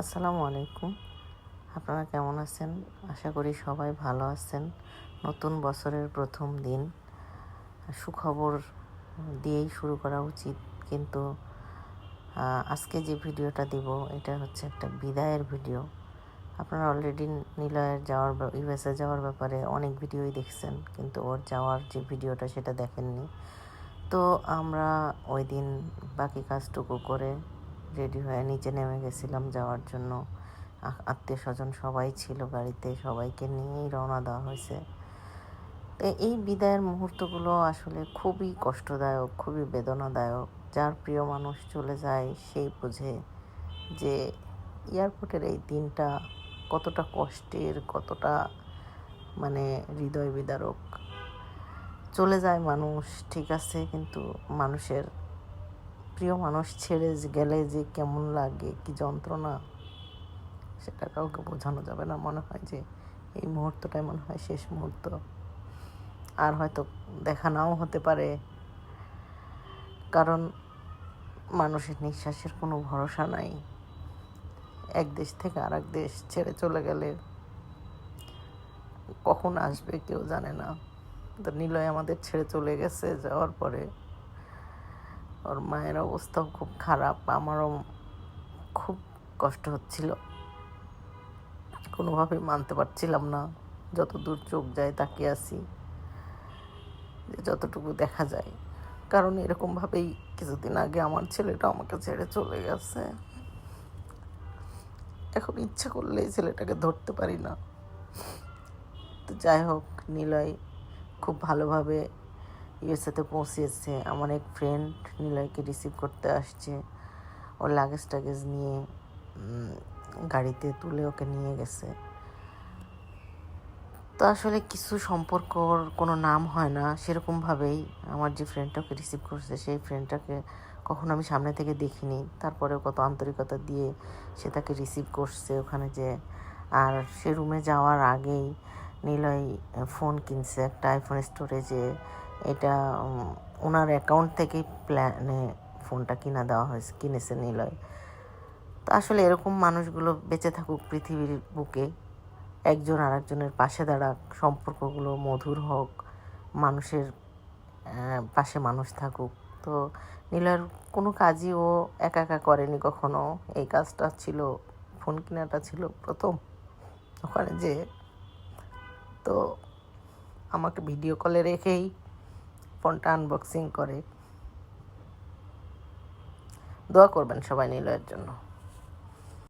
আসসালামু আলাইকুম। আপনারা কেমন আছেন? আশা করি সবাই ভালো আছেন। নতুন বছরের প্রথম দিন। সুখবর দিয়েই শুরু করা উচিত। কিন্তু আজকে যে ভিডিওটা দিব, এটা হচ্ছে একটা বিদায়ের ভিডিও। আপনারা অলরেডি নিলয়ের যাওয়ার ইউএসএ যাওয়ার ব্যাপারে অনেক ভিডিওই দেখছেন, কিন্তু ওর যাওয়ার যে ভিডিওটা সেটা দেখেননি। তো আমরা ওই দিন বাকি কাজটুকু করে রেডি হয়ে নিচে নেমে গেছিলাম যাওয়ার জন্য। আত্মীয় স্বজন সবাই ছিল গাড়িতে, সবাইকে নিয়েই রওনা দেওয়া হয়েছে। এই বিদায়ের মুহূর্তগুলো আসলে খুবই কষ্টদায়ক, খুবই বেদনাদায়ক। যার প্রিয় মানুষ চলে যায় সেই বোঝে যে এয়ারপোর্টের এই দিনটা কতটা কষ্টের, কতটা মানে হৃদয় বিদারক। চলে যায় মানুষ, ঠিক আছে, কিন্তু মানুষের প্রিয় মানুষ ছেড়ে গেলে যে কেমন লাগে, কি যন্ত্রণা, সেটা কাউকে বোঝানো যাবে না। মনে হয় যে এই মুহূর্তটাই মনে হয় শেষ মুহূর্ত। আর হয়তো দেখা নাও হতে পারে। কারণ মানুষের নিঃশ্বাসের কোনো ভরসা নাই। এক দেশ থেকে আর দেশ ছেড়ে চলে গেলে কখন আসবে কেউ জানে না। তো নিলয় আমাদের ছেড়ে চলে গেছে যাওয়ার পরে ওর মায়ের অবস্থাও খুব খারাপ, আমারও খুব কষ্ট হচ্ছিল। কোনোভাবে মানতে পারছিলাম না, যত দূর চোখ যায় তাকিয়ে আসি যে যতটুকু দেখা যায়। কারণ এরকমভাবেই কিছুদিন আগে আমার ছেলেটা আমাকে ছেড়ে চলে গেছে। এখন ইচ্ছা করলে ছেলেটাকে ধরতে পারি না। তো যাই হোক, নিলয় খুব ভালোভাবে ইউএসএতে পৌঁছেছে। আমার এক ফ্রেন্ড নিলয়কে রিসিভ করতে আসছে। ওর লাগেজ টাগেজ নিয়ে গাড়িতে তুলে ওকে নিয়ে গেছে। তো আসলে কিছু সম্পর্কর কোনো নাম হয় না, সেরকমভাবেই আমার যে ফ্রেন্ডটা ওকে রিসিভ করছে, সেই ফ্রেন্ডটাকে কখনো আমি সামনে থেকে দেখিনি। তারপরেও কত আন্তরিকতা দিয়ে সে তাকে রিসিভ করছে ওখানে যে, আর সে রুমে যাওয়ার আগেই নিলয় ফোন কিনছে একটা আইফোন স্টোরেজে এটা ওনার অ্যাকাউন্ট থেকেই প্ল্যানে ফোনটা কিনা দেওয়া হয়েছে, কিনেছে নিলয়। তো আসলে এরকম মানুষগুলো বেঁচে থাকুক পৃথিবীর বুকে, একজন আর একজনের পাশে দাঁড়াক, সম্পর্কগুলো মধুর হোক, মানুষের পাশে মানুষ থাকুক। তো নীলার কোনো কাজই ও একা একা করেনি কখনো। এই কাজটা ছিল ফোন কেনাটা ছিল প্রথম ওখানে যে তো আমাকে ভিডিও কলে রেখেই ফোনটা আনবক্সিং করে। দোয়া করবেন সবাই নিলয়ের জন্য।